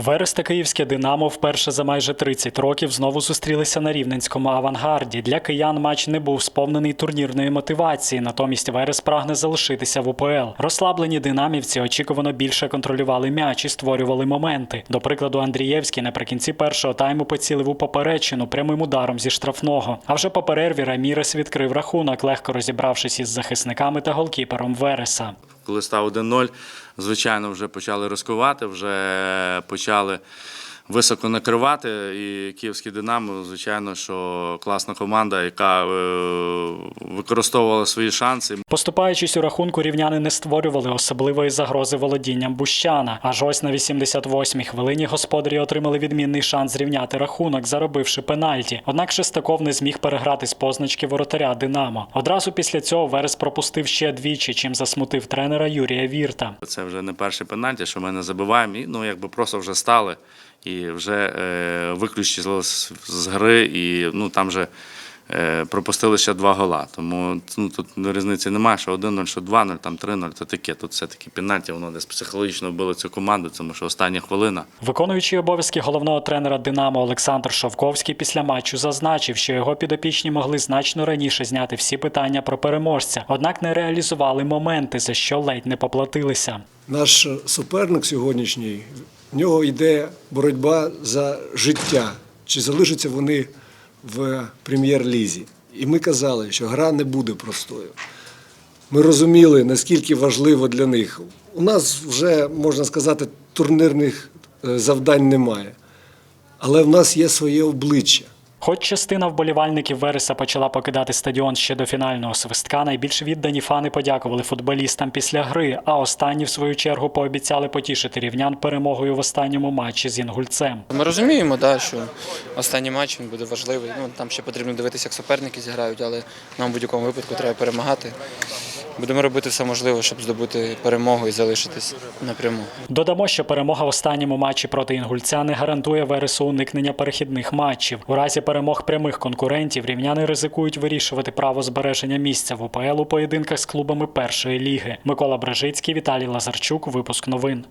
Верес київське Динамо вперше за майже 30 років знову зустрілися на рівненському авангарді. Для киян матч не був сповнений турнірної мотивації. Натомість Верес прагне залишитися в УПЛ. Розслаблені динамівці очікувано більше контролювали м'яч і створювали моменти. До прикладу, Андрієвський наприкінці першого тайму поцілив у поперечину прямим ударом зі штрафного. А вже по перерві Рамірес відкрив рахунок, легко розібравшись із захисниками та голкіпером Вереса. Коли став 1-0, звичайно, вже почали розкувати, вже почали високо накривати. І київський Динамо, звичайно, що класна команда, яка використовувала свої шанси. Поступаючись у рахунку, рівняни не створювали особливої загрози володінням Бущана. Аж ось на 88-й хвилині господарі отримали відмінний шанс зрівняти рахунок, заробивши пенальті. Однак Шестаков не зміг переграти з позначки воротаря Динамо. Одразу після цього Верес пропустив ще двічі, чим засмутив тренера Юрія Вірта. Це вже не перший пенальті, що ми не забиваємо. І ну, якби просто вже стали і вже е, виключили з, з гри, і ну, там вже е, пропустили ще два гола. Тому ну, тут різниці немає, що 1-0, що 2-0, там 3-0, це таке. Тут все-таки пенальті, воно десь психологічно вбило цю команду, тому що остання хвилина. Виконуючий обов'язки головного тренера Динамо Олександр Шовковський після матчу зазначив, що його підопічні могли значно раніше зняти всі питання про переможця, однак не реалізували моменти, за що ледь не поплатилися. Наш суперник сьогоднішній, в нього йде боротьба за життя. Чи залишаться вони в прем'єр-лізі? І ми казали, що гра не буде простою. Ми розуміли, наскільки важливо для них. У нас вже, можна сказати, турнірних е, завдань немає. Але в нас є своє обличчя. Хоч частина вболівальників Вереса почала покидати стадіон ще до фінального свистка, найбільш віддані фани подякували футболістам після гри, а останні, в свою чергу, пообіцяли потішити рівнян перемогою в останньому матчі з інгульцем. Ми розуміємо, да, що останній матч він буде важливий. Ну, там ще потрібно дивитися, як суперники зіграють, але нам в будь-якому випадку треба перемагати. Будемо робити все можливе, щоб здобути перемогу і залишитись напряму. Додамо, що перемога в останньому матчі проти інгульця не гарантує Вересу уникнення перехідних матчів. У разі перемог прямих конкурентів рівняни ризикують вирішувати право збереження місця в УПЛ у поєдинках з клубами першої ліги. Микола Бражицький, Віталій Лазарчук. Випуск новин.